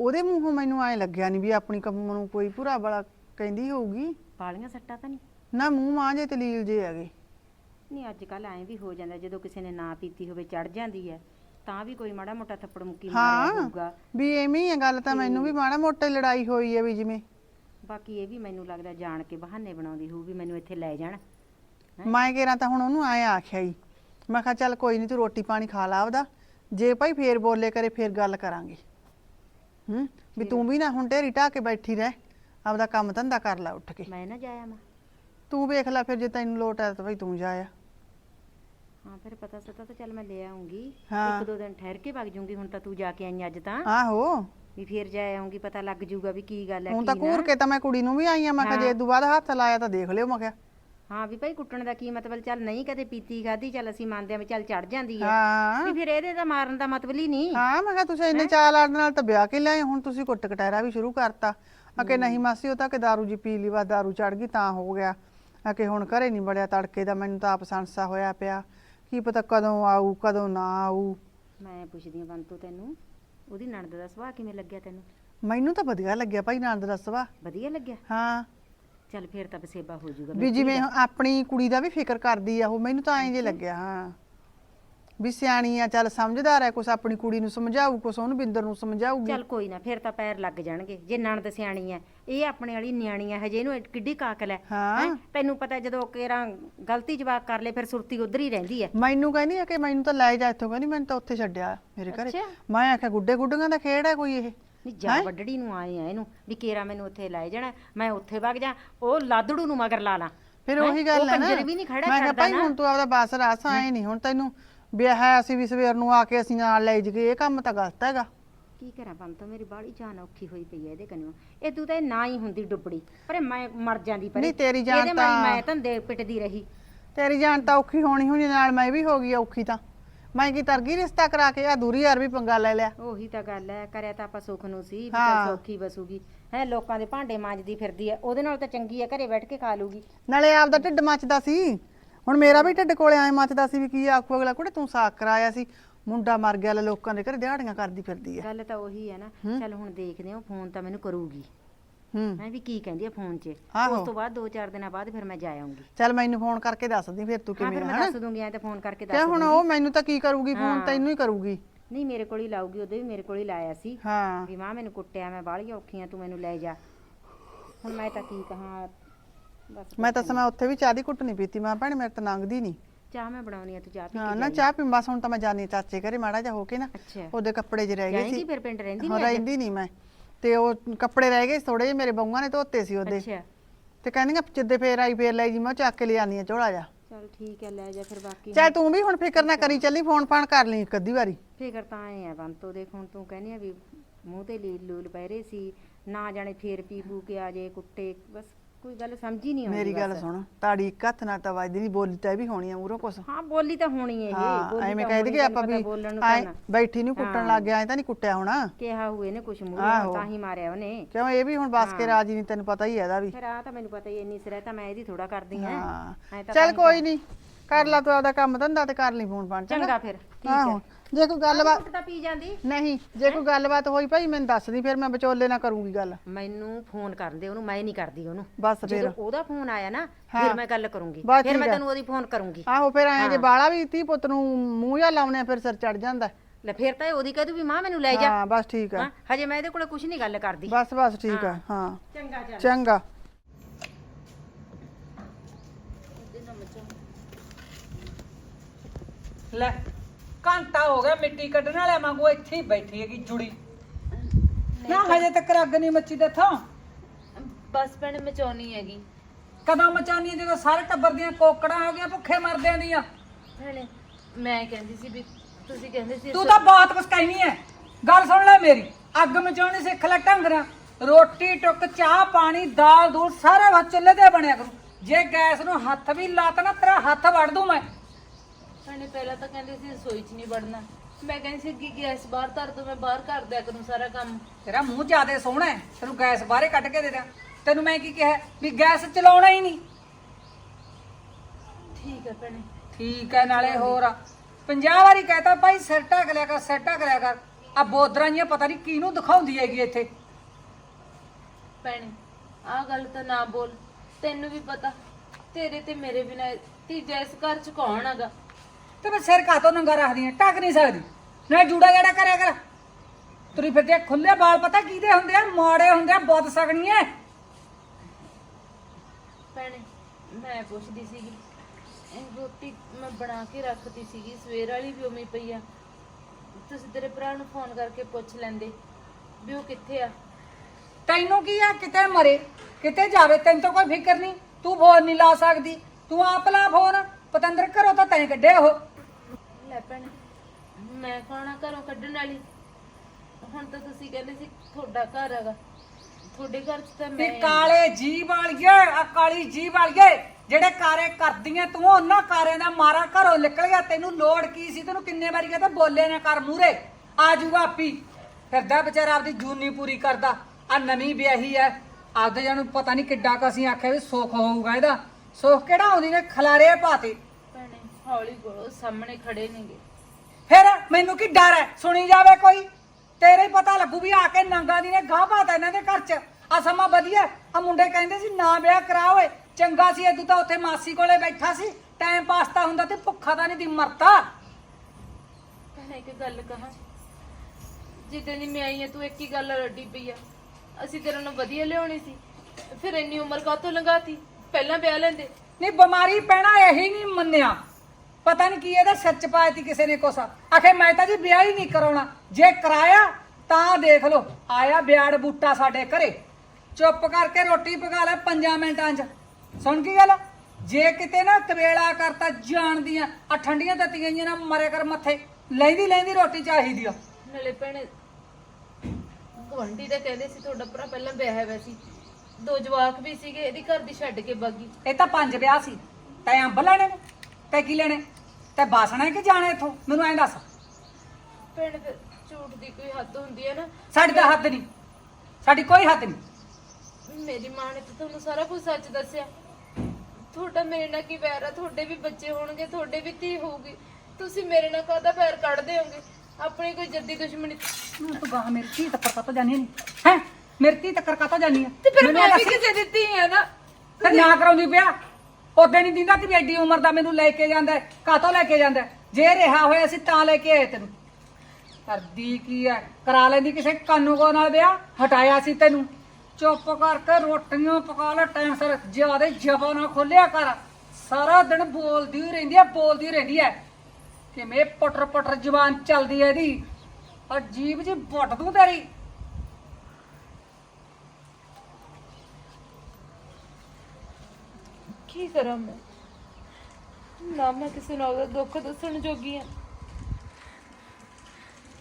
ਉਹਦੇ ਮੂੰਹੋਂ ਮੈਨੂੰ ਐਂ ਲੱਗਿਆ ਨਹੀਂ ਵੀ ਆਪਣੀ ਕੰਮੋਂ ਨੂੰ ਕੋਈ ਪੂਰਾ ਬੜਾ ਕਹਿੰਦੀ ਹੋਊਗੀ। ਪਾਲੀਆਂ ਸੱਟਾਂ ਤਾਂ ਨਹੀਂ ਨਾ ਮੂੰਹ ਮਾਂ ਜੇ ਤਲੀਲ ਜੇ ਹੈਗੇ। ਨਹੀਂ ਅੱਜ ਕੱਲ ਐਂ ਵੀ ਹੋ ਜਾਂਦਾ ਜਦੋਂ ਕਿਸੇ ਨੇ ਨਾ ਪੀਤੀ ਹੋਵੇ ਚੜ ਜਾਂਦੀ ਹੈ ਤਾਂ ਵੀ ਕੋਈ ਮਾੜਾ ਮੋਟਾ ਥੱਪੜ ਮੁੱਕੀ ਮਾਰਿਆ ਹਾਂ ਹੋਊਗਾ। ਵੀ ਐਵੇਂ ਹੀ ਆ ਗੱਲ ਤਾਂ ਮੈਨੂੰ ਵੀ ਮਾੜਾ ਮੋਟਾ ਲੜਾਈ ਹੋਈ ਹੈ ਵੀ ਜਿਵੇਂ। ਬਾਕੀ ਇਹ ਵੀ ਮੈਨੂੰ ਲੱਗਦਾ ਜਾਣ ਕੇ ਬਹਾਨੇ ਬਣਾਉਂਦੀ ਹੋਊ ਵੀ ਮੈਨੂੰ ਇੱਥੇ ਲੈ ਜਾਣ। ਮੈਂ ਕਿਹਾ ਤਾਂ ਹੁਣ ਉਹਨੂੰ ਆਏ ਆਖਿਆ ਹੀ ਮੈਂ ਕਿਹਾ ਚੱਲ ਕੋਈ ਨਹੀਂ ਤੂੰ ਰੋਟੀ ਪਾਣੀ ਖਾ ਲਾ ਆਪਦਾ। ਜੇ ਭਾਈ ਫੇਰ ਬੋਲੇ ਕਰੇ ਫੇਰ ਗੱਲ ਕਰਾਂਗੇ। ਹੂੰ? ਵੀ ਤੂੰ ਵੀ ਨਾ ਹੁਣ ਢੇਰੀ ਢਾ ਕੇ ਬੈਠੀ ਰਹਿ ਆਪਦਾ ਕੰਮ ਧੰਦਾ ਕਰ ਲੈ ਉੱਠ ਕੇ। ਮੈਂ ਨਾ ਜਾਇਆ ਮੈਂ ਤੂੰ ਵੇਖ ਲੈ ਫਿਰ ਜੇ ਤੈਨੂੰ ਲੋਟ ਹੈ ਤਾਂ ਭਾਈ ਤੂੰ ਜਾ ਆ ਹਾਂ ਫਿਰ ਪਤਾ ਸਤਾ ਤਾਂ ਚੱਲ ਮੈਂ ਲੈ ਆਉਂਗੀ ਹਾਂ। ਇੱਕ ਦੋ ਦਿਨ ਠਹਿਰ ਕੇ ਵਗ ਜੂੰਗੀ ਹੁਣ ਤਾਂ ਤੂੰ ਜਾ ਕੇ ਆਈ ਅੱਜ ਤਾਂ। ਆਹੋ। ਵੀ ਫਿਰ ਜਾ ਆਉਂਗੀ ਪਤਾ ਲੱਗ ਜੂਗਾ ਵੀ ਕੀ ਗੱਲ ਹੈ ਹੁਣ ਤਾਂ ਘੂਰ ਕੇ ਤਾਂ ਮੈਂ ਕੁੜੀ ਨੂੰ ਵੀ ਆਈ ਆ ਮੈਂ ਕਿਹਾ ਜੇ ਇਦੋਂ ਬਾਅਦ ਹੱਥ ਲਾਇਆ ਤਾਂ ਦੇਖ ਲਿਓ ਮੈਂ ਕਿਹਾ। ਹਾਂ ਵੀ ਭਾਈ ਕੁੱਟਣ ਦਾ ਕੀ ਮਤਲਬ ਚੱਲ ਨਹੀਂ ਕਦੇ ਪੀਤੀ ਖਾਦੀ ਚੱਲ ਅਸੀਂ ਮੰਨਦੇ ਆ ਵੀ ਚੱਲ ਚੜ ਜਾਂਦੀ ਹੈ। ਹਾਂ। ਵੀ ਫਿਰ ਇਹਦੇ ਤਾਂ ਮਾਰਨ ਦਾ ਮਤਲਬ ਹੀ ਨਹੀਂ। ਹਾਂ ਮੈਂ ਕਿਹਾ ਤੁਸੀਂ ਇੰਨੇ ਚਾਲਾੜ ਨਾਲ ਤਾਂ ਵਿਆਹ ਕੇ ਲਿਆਏ ਹੁਣ ਤੁਸੀਂ ਕੁੱਟ ਕਟਹਿਰਾ ਵੀ ਸ਼ੁਰੂ ਕਰਤਾ। ਅਕੇ ਨਹੀਂ ਮਾਸੀ ਉਹ ਤਾਂ ਕਿ ਦਾਰੂ ਜੀ ਪੀ ਲਈ ਵਾ ਦਾਰੂ ਚੜ ਗਈ ਤਾਂ ਹੋ ਗਿਆ। ਅਕੇ ਹੁਣ ਘਰੇ ਨਹੀਂ ਬੜਿਆ ਤੜਕੇ ਦਾ ਮੈਨੂੰ ਤਾਂ ਆਪ ਸੰਸਾ ਹੋਇਆ ਪਿਆ। ਕੀ ਪਤਾ ਕਦੋਂ ਆਊ ਕਦੋਂ ਨਾ ਆਊ। ਮੈਂ ਪੁੱਛਦੀ ਆ ਬੰਤੂ ਤੈਨੂੰ ਉਹਦੀ ਨਣਦ ਦਾ ਸੁਭਾਅ ਕਿਵੇਂ ਲੱਗਿਆ ਤੈਨੂੰ? ਮੈਨੂੰ ਤਾਂ ਵਧੀਆ ਲੱਗਿਆ ਭਾਈ ਨੰਦ ਦੱਸਵਾ ਵਧੀਆ ਲੱਗਿਆ? ਹਾਂ। ਚੱਲ ਫੇਰ ਤਾਂ ਬਸੇਬਾ ਹੋ ਜਾਊਗਾ ਵੀ ਜਿਵੇਂ ਆਪਣੀ ਕੁੜੀ ਦਾ ਵੀ ਫਿਕਰ ਕਰਦੀ ਆ ਉਹ ਮੈਨੂੰ ਤਾਂ ਐਂ ਜੇ ਲੱਗਿਆ ਹਾਂ। ਵੀ ਸਿਆਣੀ ਆ ਚੱਲ ਸਮਝਦਾਰ ਆ ਕੁਛ ਆਪਣੀ ਕੁੜੀ ਨੂੰ ਸਮਝਾਊ ਕੁਛ ਉਹਨੂੰ ਬਿੰਦਰ ਨੂੰ ਸਮਝਾਊਗੀ। ਚੱਲ ਕੋਈ ਨਾ ਫੇਰ ਤਾਂ ਪੈਰ ਲੱਗ ਜਾਣਗੇ ਜੇ ਨਣਦ ਸਿਆਣੀ ਐ ਇਹ ਆਪਣੇ ਵਾਲੀ ਨਿਆਣੀ ਐ ਹਜੇ ਇਹਨੂੰ ਕਿੱਡੀ ਕਾਕਲ ਐ ਹਾਂ। ਹੈਂ? ਤੈਨੂੰ ਪਤਾ ਜਦੋਂ ਕੇਰਾ ਗਲਤੀ ਜਵਾਬ ਕਰ ਲੇ ਫਿਰ ਸੁਰਤੀ ਉਧਰ ਹੀ ਰਹਿੰਦੀ ਐ ਮੈਨੂੰ ਕਹਿੰਦੀ ਆ ਕਿ ਮੈਨੂੰ ਤਾਂ ਲੈ ਜਾ ਇੱਥੋਂ ਕਹਿੰਦੀ ਮੈਨੂੰ ਤਾਂ ਉੱਥੇ ਛੱਡਿਆ ਮੇਰੇ ਘਰੇ। ਅੱਛਾ। ਮੈਂ ਆਖਿਆ ਗੁੱਡੇ ਗੁੱਡੀਆਂ ਦਾ ਖੇਡ ਹੈ ਕੋਈ ਇਹ? ਨਹੀਂ ਜਾ ਵੱਡੜੀ ਨੂੰ ਆਏ ਆ ਇਹਨੂੰ ਵੀ ਕੇਰਾ ਮੈਨੂੰ ਉੱਥੇ ਲੈ ਜਾਣਾ ਮੈਂ ਉੱਥੇ ਵਗ ਜਾ ਉਹ ਲਾਦੜੂ ਨੂੰ ਮਗਰ ਲਾ ਲਾਂ। ਫਿਰ ਹੈਂ? ਉਹੀ ਗੱਲ ਉਹ ਹੈ ਨਾ। ਕੰਜਰ ਵੀ ਨਹੀਂ ਖੜਾ ਮੈਂ ਕਿਹਾ ਛੱਡਦਾ ਭਾਈ ਨਾ। ਹੁਣ ਤੂੰ ਆਪਦਾ ਬਸ ਰਾਸ ਆਏ ਨਹੀਂ ਹੁਣ ਤੈਨੂੰ ਵਿਆਹ ਹੈ ਅਸੀਂ ਵੀ ਸਵੇਰ ਨੂੰ ਆ ਕੇ ਅਸੀਂ ਨਾਲ ਲੈ ਜਗੇ ਇਹ ਕੰਮ ਤਾਂ ਗਲਤ ਹੈਗਾ। ਕੀ ਕਰਾਂ ਬੰਤ ਮੇਰੀ ਬਾੜੀ ਜਾਨ ਔਖੀ ਹੋਈ ਪਈ ਐ ਇਹਦੇ ਕੰਨੋਂ ਇਹ ਤੂੰ ਤਾਂ ਇਹ ਨਾ ਹੀ ਹੁੰਦੀ ਡੁੱਬੜੀ ਪਰ ਮੈਂ ਮਰ ਜਾਂਦੀ ਪਰ ਨਹੀਂ, ਤੇਰੀ ਜਾਨ ਇਹਦੇ ਮਾਰੀ ਤਾਂ- ਮੈਂ ਧੰਦੇ ਪਿੱਟਦੀ ਰਹੀ। ਤੇਰੀ ਜਾਨ ਤਾਂ ਔਖੀ ਹੋਣੀ ਹੋਣੀ ਨਾਲ ਮੈਂ ਵੀ ਹੋ ਗਈ ਔਖੀ ਤਾਂ। ਮੈਂ ਕੀ ਤਰਗੀ ਰਿਸ਼ਤਾ ਕਰਾ ਕੇ ਆ ਦੂਰੀ ਯਾਰ ਵੀ ਪੰਗਾ ਲੈ ਲਿਆ। ਉਹੀ ਤਾਂ ਗੱਲ ਐ ਕਰਿਆ ਤਾਂ ਆਪਾਂ ਸੁੱਖ ਨੂੰ ਸੀ ਵੀ ਹਾਂ। ਚੱਲ ਸੌਖੀ ਬਸੂਗੀ ਹੈ ਲੋਕਾਂ ਦੇ ਭਾਂਡੇ ਮਾਂਜਦੀ ਫਿਰਦੀ ਐ ਉਹਦੇ ਨਾਲ ਤਾਂ ਚੰਗੀ ਐ ਘਰੇ ਬੈਠ ਕੇ ਖਾ ਲੂਗੀ। ਨਾਲੇ ਆਪਦਾ ਢਿੱਡ ਮੱਚਦਾ ਸੀ। ਹੁਣ ਮੇਰਾ ਵੀ ਢਿੱਡ ਕੋਲੇ ਐ ਮੱਚਦਾ ਸੀ ਵੀ ਕੀ ਆਖੂ ਅਗਲਾ ਕੁੜੇ ਤੂੰ ਸਾਕ ਕਰਾਇਆ ਸੀ ਮੁੰਡਾ ਮਰ ਗਿਆ ਲੈ ਲੋਕਾਂ ਦੇ ਘਰੇ ਦਿਹਾੜੀਆਂ ਕਰਦੀ ਫਿਰਦੀ ਆ। ਗੱਲ ਤਾਂ ਉਹੀ ਐ ਨਾ ਚੱਲ ਹੁਣ ਦੇਖਦੇ ਹਾਂ ਫੋਨ ਤਾਂ ਮੈਨੂੰ ਕਰੂਗੀ। ਹੂੰ। ਮੈਂ ਵੀ ਕੀ ਕਹਿੰਦੀ ਆ ਫੋਨ 'ਚ? ਆਹੋ। ਉਸ ਤੋਂ ਬਾਅਦ ਦੋ ਚਾਰ ਦਿਨਾਂ ਬਾਅਦ ਫਿਰ ਮੈਂ ਜਾ ਆਉਂਗੀ। ਚੱਲ ਮੈਨੂੰ ਫੋਨ ਕਰਕੇ ਦੱਸ ਦੀ ਫਿਰ ਤੂੰ ਹਾਂ ਕਿਵੇਂ ਫਿਰ ਮੈਂ ਦੱਸ ਦੂੰਗੀ ਐ ਤਾਂ ਫੋਨ ਕਰਕੇ ਦੱਸ ਹੁਣ ਦੂੰਗੀ। ਉਹ ਮੈਨੂੰ ਤਾਂ ਕੀ ਕਰੂਗੀ ਫੋਨ ਹਾਂ। ਤੈਨੂੰ ਹੀ ਕਰੂਗੀ। ਨਹੀਂ ਮੇਰੇ ਕੋਲ ਹੀ ਲਾਊਗੀ ਉਹਦੇ ਵੀ ਮੇਰੇ ਕੋਲ ਹੀ ਲਾਇਆ ਸੀ। ਹਾਂ। ਵੀ ਮਾਂ ਮੈਨੂੰ ਕੁੱਟਿਆ ਮੈਂ ਬਾਹਲੀ ਔਖੀ ਆ ਤੂੰ ਮੈਨੂੰ ਲੈ ਜਾ। ਹੁਣ ਮੈਂ ਤਾਂ ਕੀ ਕਹਾਂ ਬਸ ਮੈਂ ਤਾਂ ਸਮਾਂ ਉੱਥੇ ਵੀ ਚਾਹ ਦੀ ਘੁੱਟ ਨਹੀਂ ਪੀਤੀ। ਮੈਂ ਭੈਣ ਮੇਰੇ ਤਾਂ ਲੰਘਦੀ ਨਹੀਂ। ਚਾਹ ਮੈਂ ਬਣਾਉਣੀ ਆ ਤੂੰ ਚਾਹ ਪੀ ਹਾਂ ਨਾ ਚਾਹ ਪੀ ਬਸ ਹੁਣ ਤਾਂ ਮੈਂ ਜਾਣੀ ਚਾਚੇ ਘਰੇ ਮਾੜਾ ਜਿਹਾ ਹੋ ਕੇ ਨਾ ਅੱਛਾ। ਉਹਦੇ ਕੱਪੜੇ ਜਿਹੇ ਰਹਿ ਗਏ ਜਾਏਂਗੀ ਸੀ। ਫਿਰ ਪਿੰਡ ਰਹਿੰਦੀ ਨਹੀਂ ਅੱਜ? ਰਹਿੰਦੀ ਨਹੀਂ ਮੈਂ। ਤੇ ਉਹ ਕੱਪੜੇ ਰਹਿ ਗਏ ਥੋੜੇ ਜਿਹੇ ਮੇਰੇ ਬਹੂਆਂ ਨੇ ਧੋਤੇ ਸੀ ਉਹਦੇ। ਅੱਛਾ। ਤੇ ਕਹਿੰਦੀਆਂ ਜਿੱਦੇ ਫੇਰ ਆਈ ਫੇਰ ਲੈ ਜੀ ਮੈਂ ਚੱਕ ਕੇ ਲਿਆਨੀ ਆ ਝੋਲਾ ਜਾ ਚਲ ਠੀਕ ਹੈ ਲੈ ਜਾ ਫਿਰ ਬਾਕੀ ਚੱਲ ਤੂੰ ਵੀ ਹੁਣ ਫਿਕਰ ਨਾ ਕਰੀ ਚੱਲੀ ਫੋਨ ਫਾਨ ਕਰ ਲਈ ਇੱਕ ਅੱਧੀ ਵਾਰੀ। ਫਿਕਰ ਤਾਂ ਆਏ ਆ ਬੰਤੋ ਦੇਖ ਹੁਣ ਤੂੰ ਕਹਿੰਦੀ ਆ ਵੀ ਮੂੰਹ ਤੇ ਲੀਲ ਲੂਲ ਪੈ ਰਹੇ ਸੀ ਨਾ ਜਾਣੇ ਫੇਰ ਪੀ ਪੂ ਕੇ ਆ ਜੇ ਕੁੱਟੇ ਬਸ ਕੋਈ ਗੱਲ ਸਮਝ ਹੀ ਨਹੀਂ ਆਉਂਦੀ ਮੇਰੀ ਗੱਲ ਬਸ। ਸੁਣ ਤਾੜੀ ਇੱਕ ਹੱਥ ਨਾਲ ਤਾਂ ਵੱਜਦੀ ਨਹੀਂ ਬੋਲੀ ਤਾਂ ਇਹ ਵੀ ਹੋਣੀ ਆ ਮੂਰੋਂ ਕੁਛ। ਹਾਂ ਬੋਲੀ ਤਾਂ ਹੋਣੀ ਹੈ ਇਹ ਹਾਂ ਬੋਲੀ ਐਵੇਂ ਤਾਂ ਕਹਿ ਹੋਣੀ, ਦਈਏ ਆਪਾਂ ਤੈਨੂੰ ਵੀ ਪਤਾ ਬੋਲਣ ਨੂੰ ਐਂ ਤਾਂ ਨਾ। ਬੈਠੀ ਨੂੰ ਕੁੱਟਣ ਲੱਗ ਗਿਆ ਐ ਤਾਂ ਨਹੀਂ ਕੁੱਟਿਆ ਹੋਣਾ। ਕਿਹਾ ਹੋਏ ਨੇ ਕੁਛ ਮੂੰਹ। ਤਾਂ ਹੀ ਮਾਰਿਆ ਉਹਨੇ। ਕਿਉਂ ਇਹ ਵੀ ਹੁਣ ਬਸ ਕੇ ਰਾਜੀ ਨਹੀਂ ਤੈਨੂੰ ਪਤਾ ਹੀ ਹੈ ਇਹਦਾ ਵੀ। ਫਿਰ ਆ ਤਾਂ ਮੈਨੂੰ ਪਤਾ ਹੀ ਇੰਨੀ ਸਿਰੇ ਤਾਂ ਮੈਂ ਇਹਦੀ ਥੋੜਾ ਕਰਦੀ ਆ। ਹਾਂ। ਚੱਲ ਕੋਈ ਨਹੀਂ ਕਰ ਲਾ ਤੂੰ ਆਪਦਾ ਕੰਮ ਧੰਦਾ ਤੇ ਕਰ ਲਈ ਫੋਨ ਫਾਨ ਚੰਗਾ। ਫਿਰ ਠੀਕ ਆਹੋ। ਜੇ ਕੋਈ ਗੱਲਬਾਤ ਤਾਂ ਪੀ ਜਾਂਦੀ। ਨਹੀਂ ਜੇ ਕੋਈ ਗੱਲਬਾਤ ਹੋਈ ਭਾਈ ਮੈਨੂੰ ਦੱਸ ਦੀ ਫਿਰ ਮੈਂ ਵਿਚੋਲੇ ਨਾ ਕਰੂੰਗੀ ਗੱਲ। ਮੈਨੂੰ ਫੋਨ ਕਰਨ ਦੇ ਉਹਨੂੰ ਮੈਂ ਨਹੀਂ ਕਰਦੀ ਉਹਨੂੰ। ਬਸ ਫਿਰ। ਜਦੋਂ ਉਹਦਾ ਫੋਨ ਆਇਆ ਨਾ ਫਿਰ ਮੈਂ ਗੱਲ ਕਰੂੰਗੀ। ਬਸ ਫਿਰ ਮੈਂ ਆ। ਤੈਨੂੰ ਉਹਦੀ ਫੋਨ ਕਰੂੰਗੀ। ਆਹੋ ਫਿਰ ਐਂ ਜੇ ਬਾਲਾ ਵੀ ਤੀ ਪੁੱਤ ਨੂੰ ਮੂੰਹ ਜਾਂ ਲਾਉਣੇ ਫਿਰ ਸਿਰ ਚੜ ਜਾਂਦਾ। ਲੈ ਫਿਰ ਤਾਂ ਇਹ ਉਹਦੀ ਕਹਿ ਦੂ ਵੀ ਮਾਂ ਮੈਨੂੰ ਲੈ ਜਾ। ਹਾਂ ਬਸ ਠੀਕ ਆ। ਹਾਂ ਹਜੇ ਮੈਂ ਇਹਦੇ ਕੋਲੇ ਕੁਝ ਨਹੀਂ ਗੱਲ ਕਰਦੀ। ਬਸ ਬਸ ਠੀਕ ਆ ਹਾਂ। ਚੰਗਾ ਚੱਲ। ਚੰਗਾ। ਲੈ। ਘੰਟਾ ਹੋ ਗਿਆ ਮਿੱਟੀ ਕੱਢਣ ਵਾਲਿਆਂ ਵਾਂਗੂ ਇੱਥੇ ਹੀ ਬੈਠੀ ਹੈਗੀ ਜੁੜੀ। ਨਾ ਹਜੇ ਤੱਕ ਅੱਗ ਨਹੀਂ ਮੱਚੀ ਤੇ ਥਾਂ ਬਸ ਭੈਣੇ ਮਚਾਉਣੀ ਹੈਗੀ। ਕਦੋਂ ਮਚਾਉਣੀ ਹੈ? ਜਦੋਂ ਸਾਰੇ ਟੱਬਰ ਦੀਆਂ ਕੋਕੜਾਂ ਹੋ ਗਈਆਂ ਭੁੱਖੇ ਮਰਦਿਆਂ ਦੀਆਂ ਭੈਣੇ ਮੈਂ ਕਹਿੰਦੀ ਸੀ ਵੀ ਤੁਸੀਂ ਕਹਿੰਦੇ ਸੀ ਤੂੰ ਤਾਂ ਬਹੁਤ ਕੁਝ ਕਹਿਨੀ ਐ ਗੱਲ ਸੁਣ ਲੈ ਮੇਰੀ ਅੱਗ ਮਚਾਉਣੀ ਸਿੱਖ ਲੈ ਢੰਗ ਨਾਲ ਰੋਟੀ ਟੁੱਕ ਚਾਹ ਪਾਣੀ ਦਾਲ ਦੂਲ ਸਾਰਾ ਵਾ ਚੁੱਲ੍ਹੇ ਤੇ ਬਣਿਆ ਕਰੂ। ਜੇ ਗੈਸ ਨੂੰ ਹੱਥ ਵੀ ਲਾਤਾ ਨਾ ਤੇਰਾ ਹੱਥ ਵੜ ਦੂੰ ਮੈਂ। ਭੈਣੇ ਪਹਿਲਾਂ ਤਾਂ ਕਹਿੰਦੇ ਸੀ ਰਸੋਈ 'ਚ ਨਹੀਂ ਵੜਨਾ। ਮੈਂ ਕਹਿੰਦੀ ਸੀ ਕਿ ਗੈਸ ਬਾਹਰ ਧਰ ਦੋ ਮੈਂ ਬਾਹਰ ਕਰ ਦਿਆ ਕਰੂੰ ਸਾਰਾ ਕੰਮ। ਤੇਰਾ ਮੂੰਹ ਜਿਆਦੇ ਸੋਹਣਾ ਹੈ। ਤੈਨੂੰ ਗੈਸ ਬਾਹਰੇ ਕੱਢ ਕੇ ਦੇ ਦਿਆਂ। ਤੈਨੂੰ ਮੈਂ ਕੀ ਕਿਹਾ? ਵੀ ਗੈਸ ਚਲਾਉਣਾ ਹੀ ਨਹੀਂ। ਠੀਕ ਹੈ ਭੈਣੇ। ਠੀਕ ਹੈ ਨਾਲੇ ਹੋਰ। ਆ 50 ਵਾਰੀ ਕਹਤਾ ਭਾਈ ਸਿਰ ਢੱਕ ਲਿਆ ਕਰ ਸਿਰ ਢੱਕ ਲਿਆ ਕਰ। ਆ ਬੋਦਰਾਂ ਜੀਆਂ ਪਤਾ ਨਹੀਂ ਕਿਹਨੂੰ ਦਿਖਾਉਂਦੀ ਹੈਗੀ ਇੱਥੇ। ਭੈਣੇ ਆਹ ਗੱਲ ਤਾਂ ਨਾ ਬੋਲ। ਤੈਨੂੰ ਵੀ ਪਤਾ ਤੇਰੇ ਤੇ ਮੇਰੇ ਬਿਨਾ ਤੀਜਾ ਇਸ ਘਰ 'ਚ ਕੌਣ ਹੈਗਾ? ਤੇ ਮੈਂ ਸਿਰ ਕਾਤੋਂ ਨੰਗਾ ਰੱਖਦੀ ਆ ਟੱਕ ਨਹੀਂ ਸਕਦੀ। ਨਾ ਜੂੜਾ ਜਿਹੜਾ ਕਰਿਆ ਕਰ। ਤੁਰੀ ਫਿਰਦੀ ਆ, ਖੁੱਲੇ ਵਾਲ ਪਤਾ ਕਿਹਦੇ ਹੁੰਦੇ ਆ? ਮਾੜੇ ਹੁੰਦੇ ਆ ਬਹੁਤ ਸਕਣੀਏ ਭੈਣੇ ਮੈਂ ਪੁੱਛਦੀ ਸੀਗੀ ਇਹ ਰੋਟੀ ਮੈਂ ਬਣਾ ਕੇ ਰੱਖਤੀ ਸੀਗੀ ਸਵੇਰ ਵਾਲੀ ਵੀ ਉਵੇਂ ਹੀ ਪਈ ਆ। ਤੁਸੀਂ ਤੇਰੇ ਭਰਾ ਨੂੰ ਫੋਨ ਕਰਕੇ ਪੁੱਛ ਲੈਂਦੇ ਵੀ ਉਹ ਕਿੱਥੇ ਆ। ਤੈਨੂੰ ਕੀ ਆ? ਕਿਤੇ ਮਰੇ ਕਿਤੇ ਜਾਵੇ ਤੈਨੂੰ ਤਾਂ ਕੋਈ ਫਿਕਰ ਨਹੀਂ। ਤੂੰ ਫੋਨ ਨਹੀਂ ਲਾ ਸਕਦੀ। ਤੂੰ ਆਪ ਲਾ ਫੋਨ। ਪਤੰਦਰ ਘਰੋਂ ਤਾਂ ਤੈਨੂੰ ਕੱਢਿਆ ਉਹ। ਲੈ ਭੈਣੇ ਮੈਂ ਕੌਣਾ ਘਰੋਂ ਕੱਢਣ ਵਾਲੀ? ਹੁਣ ਤਾਂ ਤੁਸੀਂ ਕਹਿੰਦੇ ਸੀ ਤੁਹਾਡਾ ਘਰ ਹੈਗਾ। ਤੁਹਾਡੇ ਘਰ 'ਚ ਤਾਂ ਮੈਂ ਕਾਲੇ ਜੀ ਵਾਲੀਏ ਆ ਕਾਲੀ ਜੀ ਵਾਲੀਏ ਜਿਹੜੇ ਕਾਰੇ ਕਰਦੀਆਂ ਤੂੰ ਉਹਨਾਂ ਕਾਰਿਆਂ ਦਾ ਮਾਰਾ ਘਰੋਂ ਨਿਕਲ ਗਿਆ। ਤੈਨੂੰ ਲੋੜ ਕੀ ਸੀ? ਤੈਨੂੰ ਕਿੰਨੇ ਵਾਰੀ ਕਹਤਾ ਬੋਲੇ ਨਾ ਕਰ ਮੂਰੇ ਆ ਜੂਗਾ ਆਪੀ ਫਿਰਦਾ ਵਿਚਾਰਾ ਆਪਦੀ ਜੂਨੀ ਪੂਰੀ ਕਰਦਾ। ਆ ਨਵੀਂ ਵਿਆਹੀ ਐ। ਆਪਦੇ ਜਾਨੂੰ ਪਤਾ ਨਹੀਂ ਕਿੱਡਾ ਕੁ ਅਸੀਂ ਆਖਿਆ ਵੀ ਸੁੱਖ ਹੋਊਗਾ ਇਹਦਾ। ਸੁੱਖ ਕਿਹੜਾ ਆਉਂਦੀ ਨੇ? ਖਲਾਰੇ ਪਾਤੇ। ਹੌਲੀ ਬੋਲੋ ਸਾਹਮਣੇ ਖੜੇ ਨੇਗੇ। ਫਿਰ ਮੈਨੂੰ ਕੀ ਡਰ ਹੈ? ਸੁਣੀ ਜਾਵੇ ਕੋਈ। ਤੇਰੇ ਹੀ ਪਤਾ ਲੱਗੂ ਵੀ ਆ ਕੇ ਨੰਗਾ ਦੀ ਨੇ ਗਾਹ ਪਾਤਾ ਇਹਨਾਂ ਦੇ ਘਰ 'ਚ। ਆ ਸਮਾਂ ਵਧੀਆ ਆ ਮੁੰਡੇ ਕਹਿੰਦੇ ਸੀ ਨਾ ਵਿਆਹ ਕਰਾ ਓਏ। ਚੰਗਾ ਸੀ ਤੂੰ ਤਾਂ ਉੱਥੇ ਮਾਸੀ ਕੋਲੇ ਬੈਠਾ ਸੀ। ਟਾਈਮ ਪਾਸ ਤਾਂ ਹੁੰਦਾ ਤੇ ਭੁੱਖਾ ਤਾਂ ਨਹੀਂ ਦੀ ਮਰਤਾ ਭੈਣੇ ਇੱਕ ਗੱਲ ਕਹਾਂ? ਜਿੱਦਾਂ ਦੀ ਮੈਂ ਆਈ ਆ ਤੂੰ ਇੱਕ ਹੀ ਗੱਲ ਰੱਡੀ ਪਈ ਆ। ਅਸੀਂ ਤੇਰੇ ਨੂੰ ਵਧੀਆ ਲਿਆਉਣੀ ਸੀ। ਫਿਰ ਇੰਨੀ ਉਮਰ ਕਾਤੋਂ ਲੰਘਾਤੀ? ਪਹਿਲਾਂ ਵਿਆਹ ਲੈਂਦੇ। ਨਹੀਂ ਬਿਮਾਰੀ ਪੈਣਾ ਇਹੀ ਨਹੀਂ ਮੰਨਿਆ। ਪਤਾ ਨਹੀਂ ਕੀ ਇਹਦਾ ਸੱਚ ਪਾਇਆ ਤੀ ਕਿਸੇ ਨੇ ਕੋਸਾ ਆਖੇ ਮੈਂ ਤਾਂ ਜੀ ਵਿਆਹ ਹੀ ਨਹੀਂ ਕਰਾਉਣਾ। ਜੇ ਕਰਾਇਆ ਤਾਂ ਦੇਖ ਲਓ। ਆਇਆ ਬਿਆੜ ਬੂਟਾ ਸਾਡੇ ਘਰੇ। ਚੁੱਪ ਕਰਕੇ ਰੋਟੀ ਪਕਾ ਲੈ 5 ਮਿੰਟਾਂ 'ਚ। ਸੁਣ ਕੀ ਗੱਲ? ਜੇ ਕਿਤੇ ਨਾ ਕਵੇਲਾ ਕਰਤਾ ਜਾਣਦੀਆਂ ਆ ਠੰਡੀਆਂ ਤੱਤੀਆਂ ਜਿਹੀਆਂ ਨਾ ਮਰੇ ਕਰ ਮੱਥੇ। ਲੈਂਦੀ ਲੈਂਦੀ ਰੋਟੀ ਚਾਹੀਦੀ ਆ। ਨਾਲੇ ਭੈਣੇ ਗੁਆਂਢੀ ਤਾਂ ਕਹਿੰਦੇ ਸੀ ਤੁਹਾਡਾ ਭਰਾ ਪਹਿਲਾਂ ਵਿਆਹਿਆ ਹੋਇਆ ਸੀ। ਦੋ ਜਵਾਕ ਵੀ ਸੀਗੇ ਇਹਦੀ ਘਰ ਦੀ ਛੱਡ ਕੇ ਬਾਗੀ। ਇਹ ਤਾਂ ਪੰਜ ਵਿਆਹ ਸੀ। ਤੈਂ ਅੰਬ ਲੈਣੇ ਨੇ? ਤੈ ਕੀ ਲੈਣੇ? ਤੈ ਬਾਸਣਾ ਕਿ ਜਾਣਾ ਇੱਥੋਂ? ਮੈਨੂੰ ਐਂ ਦੱਸ। ਭੈਣ ਫਿਰ ਝੂਠ ਦੀ ਕੋਈ ਹੱਦ ਹੁੰਦੀ ਹੈ ਨਾ? ਸਾਡੀ ਤਾਂ ਹੱਦ ਨਹੀਂ। ਸਾਡੀ ਕੋਈ ਹੱਦ ਨਹੀਂ। ਮੇਰੀ ਮਾਂ ਨੇ ਤਾਂ ਤੁਹਾਨੂੰ ਸਾਰਾ ਕੁਝ ਸੱਚ ਦੱਸਿਆ। ਤੁਹਾਡਾ ਮੇਰੇ ਨਾਲ ਕੀ ਵੈਰ ਆ? ਤੁਹਾਡੇ ਵੀ ਬੱਚੇ ਹੋਣਗੇ ਤੁਹਾਡੇ ਵੀ ਧੀ ਹੋਊਗੀ। ਤੁਸੀਂ ਮੇਰੇ ਨਾਲ ਕਾਹਦਾ ਵੈਰ ਕੱਢਦੇ ਹੋਗੇ? ਆਪਣੀ ਕੋਈ ਜੱਦੀ ਦੁਸ਼ਮਣੀ ਮੈਂ ਤਾਂ ਗਾਹ ਮੇਰੀ ਧੀ ਤੱਕਰ ਕਾਤੋਂ ਜਾਨੀ ਨਹੀਂ ਹੈ? ਮੇਰੀ ਧੀ ਤੱਕਰ ਕਾਤੋਂ ਜਾਨੀ ਆ? ਤੇ ਫਿਰ ਮੈਨੂੰ ਮੈਂ ਵੀ ਦੱਸ, ਕਿਸੇ ਦਿੱਤੀ ਹੈ ਨਾ। ਫਿਰ ਨਾ ਕਰਾਉਂਦੀ ਪਿਆ। ਉਦੋਂ ਨਹੀਂ ਦਿੰਦਾ ਕਿ ਵੀ ਐਡੀ ਉਮਰ ਦਾ ਮੈਨੂੰ ਲੈ ਕੇ ਜਾਂਦਾ ਹੈ, ਕਾਹਤੋਂ ਲੈ ਕੇ ਜਾਂਦਾ ਹੈ? ਜੇ ਰਿਹਾ ਹੋਇਆ ਸੀ ਤਾਂ ਲੈ ਕੇ ਆਏ ਤੈਨੂੰ। ਕਰਦੀ ਕੀ ਹੈ? ਕਰਾ ਲੈਂਦੀ ਕਿਸੇ ਕਾਨੂੰ ਕੋ ਨਾਲ ਵਿਆਹ ਹਟਾਇਆ ਸੀ ਤੈਨੂੰ। ਚੁੱਪ ਕਰਕੇ ਰੋਟੀਆਂ ਪਕਾ ਲੈ ਟਾਈਮ ਸਿਰ ਜਿਆਦੇ ਜਬਾ ਨਾ ਖੋਲਿਆ ਕਰ। ਸਾਰਾ ਦਿਨ ਬੋਲਦੀ ਹੀ ਰਹਿੰਦੀ ਹੈ ਬੋਲਦੀ ਰਹਿੰਦੀ ਹੈ। ਕਿਵੇਂ ਪਟਰ ਪਟਰ ਜ਼ੁਬਾਨ ਚੱਲਦੀ ਹੈ ਇਹਦੀ। ਔਰ ਜੀਬ ਜੀ ਵੱਟ ਦੂੰ ਤੇਰੀ। ਕੀ ਕਰਾਂ ਮੈਂ? ਨਾ ਮੈਂ ਕਿਸੇ ਨੂੰ ਆਪਦਾ ਦੁੱਖ ਦੱਸਣ ਜੋਗੀ ਆ।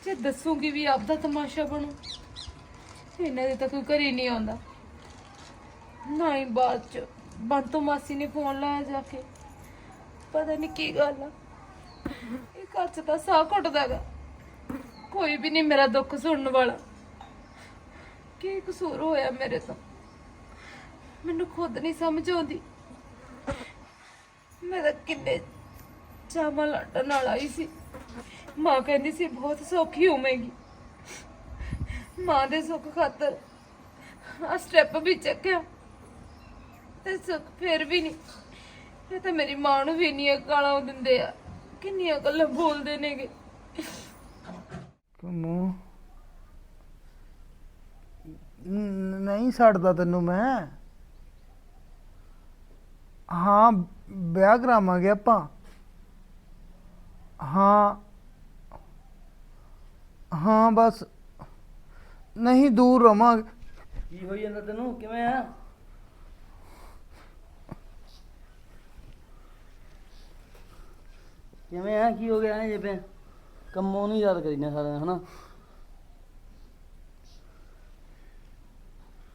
ਜੇ ਦੱਸੂਗੀ ਵੀ ਆਪਦਾ ਤਮਾਸ਼ਾ ਬਣੂ, ਇਹਨਾਂ ਦੇ ਤਾਂ ਕੋਈ ਘਰੇ ਨਹੀਂ ਆਉਂਦਾ। ਨਾ ਹੀ ਬਾਅਦ ਚ ਬੰਤੋ ਮਾਸੀ ਨੇ ਫੋਨ ਲਾਇਆ ਜਾ ਕੇ। ਪਤਾ ਨਹੀਂ ਕੀ ਗੱਲ ਆ। ਇਹ ਘਰ ਚ ਤਾਂ ਸਾਹ ਘੁੱਟਦਾਗਾ ਕੋਈ ਵੀ ਨਹੀਂ ਮੇਰਾ ਦੁੱਖ ਸੁਣਨ ਵਾਲਾ। ਕੀ ਕਸੂਰ ਹੋਇਆ ਮੇਰੇ ਤੋਂ? ਮੈਨੂੰ ਖੁਦ ਨਹੀਂ ਸਮਝ ਆਉਂਦੀ। ਮੈਂ ਤਾਂ ਕਿੰਨੇ ਚਾਵਾਂ ਲੜਨ ਨਾਲ ਆਈ ਸੀ। ਮਾਂ ਕਹਿੰਦੀ ਸੀ, ਬਹੁਤ ਸੌਖੀ ਹੋਵੇਗੀ। ਮਾਂ ਦੇ ਸੁੱਖ ਖਾਤਰ ਆ ਸਟੈਪ ਵੀ ਚੱਕਿਆ ਤੇ ਸੁੱਖ ਫਿਰ ਵੀ ਨਹੀਂ। ਇਹ ਤਾਂ ਮੇਰੀ ਮਾਂ ਨੂੰ ਵੀ ਇੰਨੀਆਂ ਗਾਲਾਂ ਦਿੰਦੇ ਆ, ਕਿੰਨੀਆਂ ਗੱਲਾਂ ਬੋਲਦੇ ਨੇਗੇ। ਕੰਮੂ ਨਹੀਂ ਛੱਡਦਾ ਤੈਨੂੰ ਮੈਂ। ਹਾਂ ਵਿਆਹ ਕਰਾਵਾਂਗੇ ਆਪਾਂ। ਹਾਂ। ਹਾਂ ਬਸ। ਨਹੀਂ ਦੂਰ ਰਵਾਂਗੇ। ਕੀ ਹੋਈ ਜਾਂਦਾ ਤੈਨੂੰ? ਕਿਵੇਂ ਆ? ਕਿਵੇਂ ਆ? ਕੀ ਹੋ ਗਿਆ ਇਹ ਜਿਵੇਂ ਕੰਮੋਂ ਨਹੀਂ ਯਾਦ ਕਰੀਨਾ ਸਾਰਾ ਦਿਨ ਹਨਾ?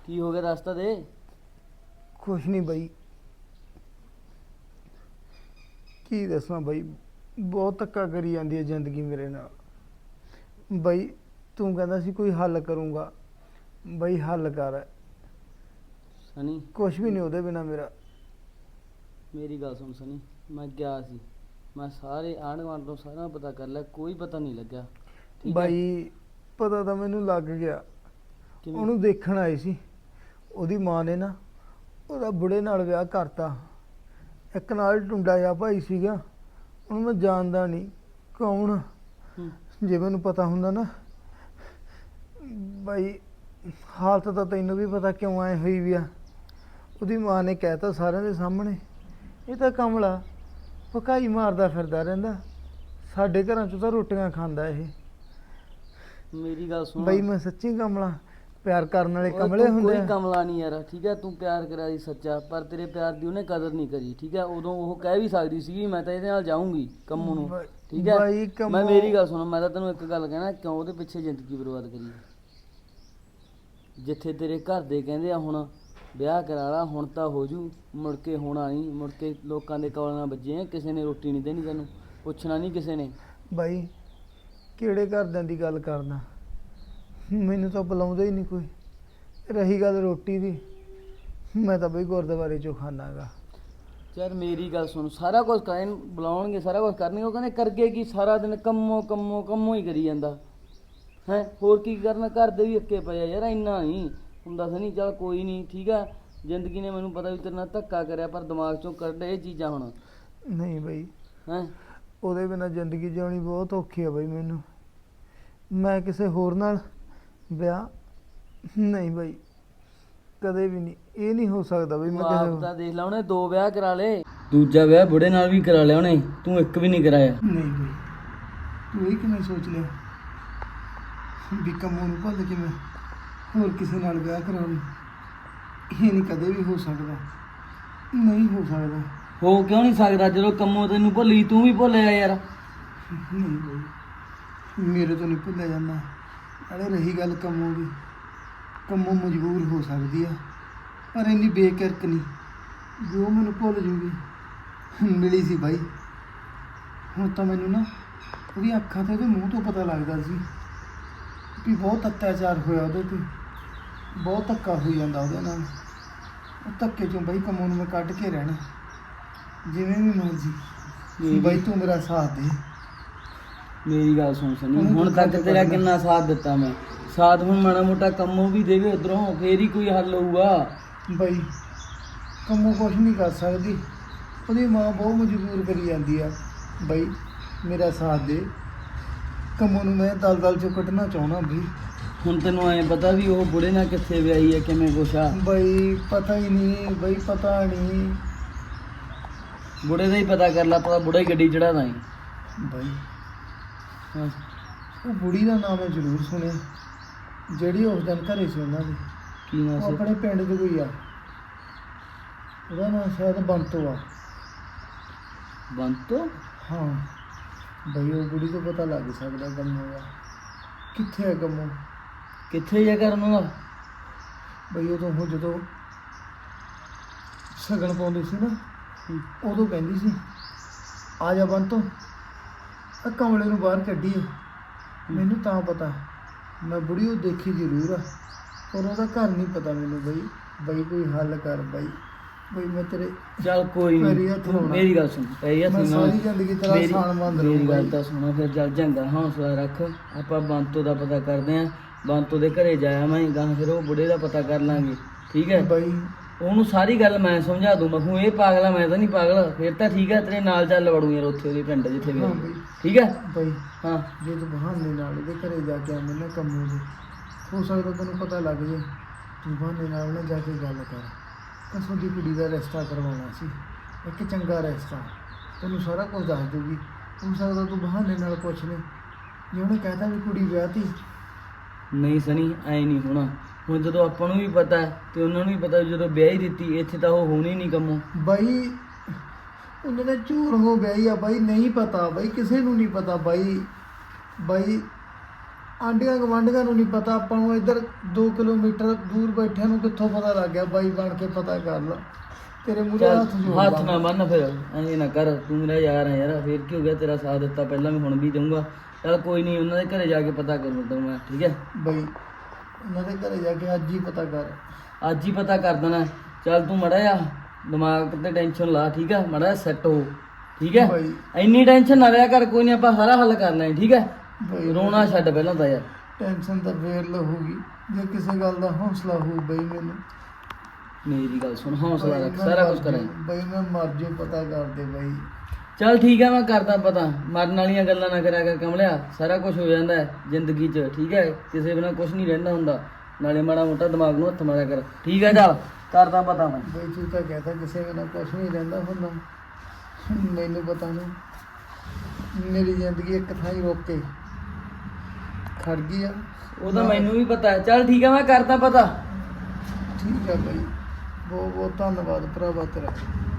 ਕੀ ਹੋ ਗਿਆ? ਰਸਤਾ ਦੇ। ਕੁਛ ਨਹੀਂ ਬਈ। ਕੀ ਦੱਸਾਂ ਬਾਈ ਬਹੁਤ ਧੱਕਾ ਕਰੀ ਜਾਂਦੀ ਹੈ ਜ਼ਿੰਦਗੀ ਮੇਰੇ ਨਾਲ। ਬਾਈ ਤੂੰ ਕਹਿੰਦਾ ਸੀ ਕੋਈ ਹੱਲ ਕਰੂੰਗਾ। ਬਾਈ ਹੱਲ ਕਰ। ਸਨੀ। ਕੁਛ ਵੀ ਨਹੀਂ ਉਹਦੇ ਬਿਨਾ ਮੇਰਾ। ਮੇਰੀ ਗੱਲ ਸੁਣ ਸਨੀ ਮੈਂ ਗਿਆ ਸੀ। ਮੈਂ ਸਾਰੇ ਆਂਢ ਗੁਆਂਢ ਤੋਂ ਸਾਰਾ ਪਤਾ ਕਰ ਲਿਆ ਕੋਈ ਪਤਾ ਨਹੀਂ ਲੱਗਿਆ। ਠੀਕ ਹੈ? ਬਾਈ ਪਤਾ ਤਾਂ ਮੈਨੂੰ ਲੱਗ ਗਿਆ। ਕਿਵੇਂ? ਉਹਨੂੰ ਦੇਖਣ ਆਏ ਸੀ। ਉਹਦੀ ਮਾਂ ਨੇ ਨਾ ਉਹਦਾ ਬੁੜੇ ਨਾਲ ਵਿਆਹ ਕਰਤਾ। ਇੱਕ ਨਾਲ ਟੁੰਡਾ ਜਿਹਾ ਭਾਈ ਸੀਗਾ ਉਹਨੂੰ ਮੈਂ ਜਾਣਦਾ ਨਹੀਂ ਕੌਣ ਹੂੰ। ਜੇ ਮੈਨੂੰ ਪਤਾ ਹੁੰਦਾ ਨਾ ਬਾਈ ਹਾਲਤ ਤਾਂ ਤੈਨੂੰ ਵੀ ਪਤਾ ਕਿਉਂ ਐ ਹੋਈ ਵੀ ਆ? ਉਹਦੀ ਮਾਂ ਨੇ ਕਹਿਤਾ ਸਾਰਿਆਂ ਦੇ ਸਾਹਮਣੇ ਇਹ ਤਾਂ ਕਮਲਾ ਭਕਾਈ ਮਾਰਦਾ ਫਿਰਦਾ ਰਹਿੰਦਾ ਸਾਡੇ ਘਰਾਂ 'ਚ ਤਾਂ ਰੋਟੀਆਂ ਖਾਂਦਾ ਇਹ। ਮੇਰੀ ਗੱਲ ਸੁਣ। ਬਈ ਮੈਂ ਸੱਚੀ ਕਮਲਾ ਪਿਆਰ ਕਰਨ ਵਾਲੇ ਓਏ ਕਮਲੇ ਤੂੰ ਹੁੰਦੇ ਕੋਈ ਆ। ਕਮਲਾ ਨਹੀਂ ਯਾਰ ਠੀਕ ਹੈ? ਤੂੰ ਪਿਆਰ ਕਰਿਆ ਸੀ ਸੱਚਾ ਪਰ ਤੇਰੇ ਪਿਆਰ ਦੀ ਉਹਨੇ ਕਦਰ ਨਹੀਂ ਕਰੀ ਠੀਕ ਹੈ? ਉਦੋਂ ਉਹ ਕਹਿ ਵੀ ਸਕਦੀ ਸੀ ਮੈਂ ਤਾਂ ਇਹਦੇ ਨਾਲ ਜਾਊਂਗੀ ਕੰਮੂ ਨੂੰ ਠੀਕ ਹੈ? ਕੰਮੂ- ਮੈਂ ਮੇਰੀ ਗੱਲ ਸੁਣ ਮੈਂ ਤਾਂ ਤੈਨੂੰ ਇੱਕ ਗੱਲ ਕਹਿਣਾ ਕਿਉਂ ਉਹਦੇ ਪਿੱਛੇ ਜ਼ਿੰਦਗੀ ਬਰਬਾਦ ਕਰੀ ਜਿੱਥੇ ਤੇਰੇ ਘਰ ਦੇ ਕਹਿੰਦੇ ਆ ਹੁਣ ਵਿਆਹ ਕਰਾ ਲਾ ਹੁਣ ਤਾਂ ਹੋ ਜੂ ਮੁੜ ਕੇ ਹੋਣਾ ਨਹੀਂ ਮੁੜ ਕੇ ਲੋਕਾਂ ਦੇ ਕੌਲ ਨਾਲ ਵੱਜੇ ਆ ਕਿਸੇ ਨੇ ਰੋਟੀ ਨਹੀਂ ਦੇਣੀ ਤੈਨੂੰ ਪੁੱਛਣਾ ਨਹੀਂ ਕਿਸੇ ਨੇ। ਬਾਈ ਕਿਹੜੇ ਘਰਦਿਆਂ ਦੀ ਗੱਲ ਕਰਦਾ? ਮੈਨੂੰ ਤਾਂ ਬੁਲਾਉਂਦਾ ਹੀ ਨਹੀਂ ਕੋਈ। ਰਹੀ ਗੱਲ ਰੋਟੀ ਦੀ ਮੈਂ ਤਾਂ ਬਈ ਗੁਰਦੁਆਰੇ ਚੋਂ ਖਾਣਾਗਾ। ਯਾਰ ਮੇਰੀ ਗੱਲ ਸੁਣ ਸਾਰਾ ਕੁਝ ਕਹਿਣ ਬੁਲਾਉਣਗੇ ਸਾਰਾ ਕੁਝ ਕਰਨਗੇ। ਉਹ ਕਹਿੰਦੇ ਕਰਗੇ ਕੀ ਸਾਰਾ ਦਿਨ ਕੰਮੋ ਕੰਮੋ ਕੰਮੋ ਹੀ ਕਰੀ ਜਾਂਦਾ। ਹੈ ਹੋਰ ਕੀ ਕਰਨਾ ਘਰ ਦੇ ਵੀ ਅੱਕੇ ਪਏ ਆ ਯਾਰ ਇੰਨਾ ਨਹੀਂ ਹੁੰਦਾ ਸਨੀ ਚੱਲ ਕੋਈ ਨਹੀਂ ਠੀਕ ਆ। ਜ਼ਿੰਦਗੀ ਨੇ ਮੈਨੂੰ ਪਤਾ ਵੀ ਤੇਰੇ ਨਾਲ ਧੱਕਾ ਕਰਿਆ ਪਰ ਦਿਮਾਗ ਚੋਂ ਕੱਢ ਇਹ ਚੀਜ਼ਾਂ ਹੁਣ। ਨਹੀਂ ਬਈ। ਹੈ? ਉਹਦੇ ਬਿਨਾ ਜ਼ਿੰਦਗੀ ਜਿਉਣੀ ਬਹੁਤ ਔਖੀ ਆ ਬਈ ਮੈਨੂੰ। ਮੈਂ ਕਿਸੇ ਹੋਰ ਨਾਲ ਵਿਆਹ? ਨਹੀਂ ਬਈ ਕਦੇ ਵੀ ਨਹੀਂ ਇਹ ਨਹੀਂ ਹੋ ਸਕਦਾ ਬਈ ਮੈਂ ਆਪ ਤਾਂ ਦੇਖ ਲਾ ਉਹਨੇ ਦੋ ਵਿਆਹ ਕਰਾ ਲਏ। ਦੂਜਾ ਵਿਆਹ ਬੁੜੇ ਨਾਲ ਵੀ ਕਰਾ ਲਿਆ ਉਹਨੇ ਤੂੰ ਇੱਕ ਵੀ ਨਹੀਂ ਕਰਾਇਆ। ਨਹੀਂ ਬਈ ਤੂੰ ਇਹ ਕਿਵੇਂ ਸੋਚ ਲਿਆ? ਵੀ ਕੰਮੋਂ ਨੂੰ ਭੁੱਲ ਕੇ ਮੈਂ ਹੋਰ ਕਿਸੇ ਨਾਲ ਵਿਆਹ ਕਰਾਉਂ ਇਹ ਨਹੀਂ ਕਦੇ ਵੀ ਹੋ ਸਕਦਾ। ਨਹੀਂ ਹੋ ਸਕਦਾ। ਹੋ ਕਿਉਂ ਨਹੀਂ ਸਕਦਾ? ਜਦੋਂ ਕੰਮੋਂ ਤੈਨੂੰ ਭੁੱਲੀ ਤੂੰ ਵੀ ਭੁੱਲਿਆ ਯਾਰ। ਨਹੀਂ ਬਈ ਮੇਰੇ ਤੋਂ ਨਹੀਂ ਭੁੱਲਿਆ ਜਾਂਦਾ। ਅਰੇ ਰਹੀ ਗੱਲ ਕੰਮੋਂ ਦੀ। ਕੰਮੋਂ ਮਜਬੂਰ ਹੋ ਸਕਦੀ ਆ ਪਰ ਇੰਨੀ ਬੇਕਿਰਕ ਨਹੀਂ। ਜੋ ਮੈਨੂੰ ਭੁੱਲ ਜੂਗੀ ਮਿਲੀ ਸੀ ਬਾਈ। ਹੁਣ ਤਾਂ ਮੈਨੂੰ ਨਾ ਉਹਦੀ ਅੱਖਾਂ ਤੇ ਉਹਦੇ ਮੂੰਹ ਤੋਂ ਪਤਾ ਲੱਗਦਾ ਸੀ ਵੀ ਬਹੁਤ ਅਤਿਆਚਾਰ ਹੋਇਆ ਉਹਦੇ ਤੇ। ਬਹੁਤ ਧੱਕਾ ਹੋਈ ਜਾਂਦਾ ਉਹਦੇ ਨਾਲ। ਉਹ ਧੱਕੇ ਚੋਂ ਬਾਈ ਕੰਮੋਂ ਨੂੰ ਮੈਂ ਕੱਢ ਕੇ ਰਹਿਣਾ। ਜਿਵੇਂ ਵੀ ਮਰਜ਼ੀ। ਬਾਈ ਤੂੰ ਮੇਰਾ ਸਾਥ ਦੇ। ਮੇਰੀ ਗੱਲ ਸੁਣ ਸਨੀ ਹੁਣ ਤੱਕ ਤੇਰਾ। ਕਿੰਨਾ ਸਾਥ ਦਿੱਤਾ ਮੈਂ। ਸਾਥ ਹੁਣ ਮਾੜਾ ਮੋਟਾ ਕੰਮੋਂ ਵੀ ਦੇਵੇ ਉਧਰੋਂ ਫੇਰ ਹੀ ਕੋਈ ਹੱਲ ਹੋਊਗਾ। ਬਈ ਕੰਮੋਂ ਕੁਛ ਨਹੀਂ ਕਰ ਸਕਦੀ। ਉਹਦੀ ਮਾਂ ਬਹੁਤ ਮਜਬੂਰ ਕਰੀ ਜਾਂਦੀ ਆ। ਬਈ ਮੇਰਾ ਸਾਥ ਦੇ। ਕੰਮੋਂ ਨੂੰ ਮੈਂ ਦਲਦਲ ਚੋਂ ਕੱਢਣਾ ਚਾਹੁੰਦਾ ਬਈ ਹੁਣ ਤੈਨੂੰ ਐ ਪਤਾ ਵੀ ਉਹ ਬੁੜੇ ਨਾਲ ਕਿੱਥੇ ਵਿਆਹੀ ਹੈ ਕਿਵੇਂ ਆ। ਬਈ ਪਤਾ ਹੀ ਨਹੀਂ ਬਈ ਪਤਾ ਨਹੀਂ। ਬੁੜੇ ਦਾ ਹੀ ਪਤਾ ਕਰ ਲਾ ਪਤਾ ਬੁੜਾ ਹੀ ਗੱਡੀ ਚੜਾ ਦਾਂ ਬਈ ਉਹ ਬੁੜੀ ਦਾ ਨਾਮ ਮੈਂ ਜ਼ਰੂਰ ਸੁਣਿਆ। ਜਿਹੜੀ ਉਸ ਦਿਨ ਘਰੇ ਸੀ ਉਹਨਾਂ ਦੀ। ਕੀ ਨਾ ਉਹ ਸੀ ਆਪਣੇ ਪਿੰਡ ਦੀ ਕੋਈ ਆ। ਉਹਦਾ ਨਾਮ ਸ਼ਾਇਦ ਬੰਤੋ ਆ। ਬੰਤੋ? ਹਾਂ। ਬਈ ਉਹ ਬੁੜੀ ਤੋਂ ਪਤਾ ਲੱਗ ਸਕਦਾ ਗੰਮੋ ਦਾ। ਕਿੱਥੇ ਹੈ ਗੰਮੋ? ਕਿੱਥੇ ਜਾ ਕਰਨ ਉਹਦਾ ਬਈ ਉਦੋਂ ਉਹ ਜਦੋਂ ਸਗਨ ਪਾਉਂਦੇ ਸੀ ਨਾ ਉਦੋਂ ਕਹਿੰਦੀ ਸੀ ਆ ਜਾ ਬੰਤੋ। ਆ ਕਮਲੇ ਨੂੰ ਬਾਹਰ ਕੱਢੀ ਮੈਨੂੰ ਤਾਂ ਪਤਾ ਮੈਂ ਬੁੜੀ ਉਹ ਦੇਖੀ ਜ਼ਰੂਰ ਆ ਪਰ ਉਹਦਾ ਘਰ ਨਹੀਂ ਪਤਾ ਮੈਨੂੰ ਬਈ ਬਈ ਕੋਈ ਹੱਲ ਕਰ ਬਈ। ਬਈ ਮੈਂ ਤੇਰੇ ਚੱਲ ਕੋਈ ਮੇਰੀ ਨਹੀਂ ਹੱਥ ਲਾਉਣਾ। ਮੇਰੀ ਗੱਲ ਸੁਣ ਹੱਥ ਮੈਂ ਸਾਰੀ ਜ਼ਿੰਦਗੀ ਤੇਰਾ ਸਾਨ ਮੰਦ ਮੇਰੀ ਰਹੂੰਗਾ ਗੱਲ। ਤਾਂ ਸੁਣੋ ਫਿਰ ਚੱਲ ਜਾਂਗਾ ਹੌਸਲਾ ਰੱਖ। ਆਪਾਂ ਬੰਤੋ ਦਾ ਪਤਾ ਕਰਦੇ ਆਂ। ਬੰਤੋ ਦੇ ਘਰੇ ਜਾਇਆ ਮੈਂ ਗਾਂ ਫਿਰ ਉਹ ਬੁੜੇ ਦਾ ਪਤਾ ਕਰ ਲਾਂਗੇ। ਠੀਕ ਹੈ? ਬਈ ਉਹਨੂੰ ਸਾਰੀ ਗੱਲ ਮੈਂ ਸਮਝਾ ਦੂੰ ਮੈਂ ਕਿਹਾ ਇਹ ਪਾਗਲ ਆ ਮੈਂ ਤਾਂ ਨਹੀਂ ਪਾਗਲ। ਫਿਰ ਤਾਂ ਠੀਕ ਹੈ ਤੇਰੇ ਨਾਲ ਚੱਲ ਵੜੂ ਯਾਰ ਉੱਥੇ ਉਹਦੇ ਪਿੰਡ ਜਿੱਥੇ ਵੀ ਹਾਂ ਆ। ਬਈ। ਠੀਕ ਹੈ ਬਈ ਹਾਂ। ਜੇ ਤੂੰ ਬਹਾਨੇ ਨਾਲ ਉਹਦੇ ਘਰੇ ਜਾ ਕੇ ਆਵੇਂ ਨਾ ਕੰਮੂ ਦੇ ਹੋ ਸਕਦਾ ਤੈਨੂੰ ਪਤਾ ਲੱਗ ਜੇ ਤੂੰ ਬਹਾਨੇ ਨਾਲ ਨਾ ਜਾ ਕੇ ਗੱਲ ਕਰ। ਕਸੋਂ ਦੀ ਕੁੜੀ ਦਾ ਰਿਸ਼ਤਾ ਕਰਵਾਉਣਾ ਸੀ ਇੱਕ ਚੰਗਾ ਰਿਸ਼ਤਾ। ਤੈਨੂੰ ਸਾਰਾ ਕੁਝ ਦੱਸ ਦੂਗੀ ਹੋ ਸਕਦਾ ਤੂੰ ਬਹਾਨੇ ਨਾਲ ਪੁੱਛ ਲੈ। ਜੇ ਉਹਨੇ ਕਹਿਤਾ ਵੀ ਕੁੜੀ ਵਿਆਹਤੀ। ਨਹੀਂ ਸਨੀ ਐ ਨਹੀਂ ਹੋਣਾ। ਹੁਣ ਜਦੋਂ ਆਪਾਂ ਨੂੰ ਵੀ ਪਤਾ ਹੈ ਤੇ ਉਹਨਾਂ ਨੂੰ ਵੀ ਪਤਾ ਵੀ ਜਦੋਂ ਵਿਆਹ ਹੀ ਦਿੱਤੀ ਇੱਥੇ ਤਾਂ ਉਹ ਹੋਣੀ ਨਹੀਂ ਕੰਮੋਂ। ਬਾਈ ਉਹਨਾਂ ਨੇ ਚੋਰ ਹੋ ਗਈ ਆ ਬਾਈ ਨਹੀਂ ਪਤਾ ਬਾਈ ਕਿਸੇ ਨੂੰ ਨਹੀਂ ਪਤਾ ਬਾਈ। ਬਾਈ ਆਂਡੀਆਂ ਗਵਾਂਡੀਆਂ ਨੂੰ ਨਹੀਂ ਪਤਾ ਆਪਾਂ ਨੂੰ ਇੱਧਰ 2 ਕਿਲੋਮੀਟਰ ਦੂਰ ਬੈਠਿਆਂ ਨੂੰ ਕਿੱਥੋਂ ਪਤਾ ਲੱਗ ਗਿਆ ਬਾਈ ਬਣ ਕੇ ਪਤਾ ਕਰ ਲਾ। ਤੇਰੇ ਮੂਹਰੇ ਚੱਲ ਹੱਥ ਜੋੜ ਹੱਥ ਨਾ ਬੰਨ ਫਿਰ ਐਂ ਨਾ ਕਰ ਤੂੰ ਮੇਰਾ ਯਾਰ ਹੈ ਯਾਰ ਫੇਰ ਕੀ ਹੋ ਗਿਆ ਤੇਰਾ ਸਾਥ ਦਿੱਤਾ ਪਹਿਲਾਂ ਵੀ ਹੁਣ ਵੀ ਦਊਂਗਾ। ਚੱਲ ਕੋਈ ਨਹੀਂ ਉਹਨਾਂ ਦੇ ਘਰੇ ਜਾ ਕੇ ਪਤਾ ਕਰੂੰ ਤੈਨੂੰ ਮੈਂ ਠੀਕ ਹੈ? ਬਾਈ ਉਹਨਾਂ ਦੇ ਘਰੇ ਜਾ ਕੇ ਅੱਜ ਹੀ ਪਤਾ ਕਰ। ਅੱਜ ਹੀ ਪਤਾ ਕਰ ਦੇਣਾ। ਚੱਲ ਤੂੰ ਮੜਾ ਜਾ ਦਿਮਾਗ ਤੇ ਟੈਨਸ਼ਨ ਲਾ ਠੀਕ ਹੈ ਮੜਾ ਸੈੱਟ ਹੋ। ਠੀਕ ਹੈ ਬਾਈ। ਇੰਨੀ ਟੈਨਸ਼ਨ ਨਾ ਲਿਆ ਕਰ ਕੋਈ ਨਹੀਂ ਆਪਾਂ ਸਾਰਾ ਹੱਲ ਕਰ ਲੈਣਾ ਠੀਕ ਹੈ ਬਾਈ। ਰੋਣਾ ਛੱਡ ਪਹਿਲਾਂ ਤਾਂ ਯਾਰ। ਟੈਨਸ਼ਨ ਤਾਂ ਫੇਰ ਲਹੂਗੀ। ਜੇ ਕਿਸੇ ਗੱਲ ਦਾ ਹੌਸਲਾ ਹੋਊ ਬਈ ਮੈਨੂੰ। ਮੇਰੀ ਗੱਲ ਸੁਣ ਹੌਸਲਾ ਰੱਖ ਸਾਰਾ ਕੁਝ ਕਰਾਂ ਜਾਊਂ, ਬਈ ਮੈਂ ਮਰ ਜਾਊਂ ਪਤਾ ਕਰ ਦੇ ਬਈ। ਚੱਲ ਠੀਕ ਹੈ ਮੈਂ ਕਰਦਾ ਪਤਾ। ਮਰਨ ਵਾਲੀਆਂ ਗੱਲਾਂ ਨਾ ਕਰਿਆ ਕਰ ਕਮਲਿਆ। ਸਾਰਾ ਕੁਝ ਹੋ ਜਾਂਦਾ ਹੈ ਜ਼ਿੰਦਗੀ 'ਚ ਠੀਕ ਹੈ? ਕਿਸੇ ਬਿਨਾ ਕੁਝ ਨਹੀਂ ਰਹਿੰਦਾ ਹੁੰਦਾ। ਨਾਲੇ ਮਾੜਾ ਮੋਟਾ ਦਿਮਾਗ ਨੂੰ ਹੱਥ ਮਾਰਿਆ ਕਰ। ਠੀਕ ਹੈ ਚੱਲ ਕਰਦਾ ਪਤਾ ਮੈਂ। ਬਈ ਤੂੰ ਤਾਂ ਕਹਤਾ ਕਿਸੇ ਬਿਨਾ ਕੁਝ ਨਹੀਂ ਰਹਿੰਦਾ ਹੁੰਦਾ। ਮੈਨੂੰ ਪਤਾ ਨਹੀਂ ਮੇਰੀ ਜ਼ਿੰਦਗੀ ਇੱਕ ਥਾਂ ਹੀ ਰੁਕ ਕੇ ਖੜ ਗਈ ਆ। ਉਹ ਤਾਂ ਮੈਨੂੰ ਵੀ ਪਤਾ ਹੈ। ਚੱਲ ਠੀਕ ਹੈ ਮੈਂ ਕਰਦਾ ਪਤਾ। ਠੀਕ ਆ ਬਈ। ਬਹੁਤ ਬਹੁਤ ਧੰਨਵਾਦ ਭਰਾਵਾ ਤੇਰਾ।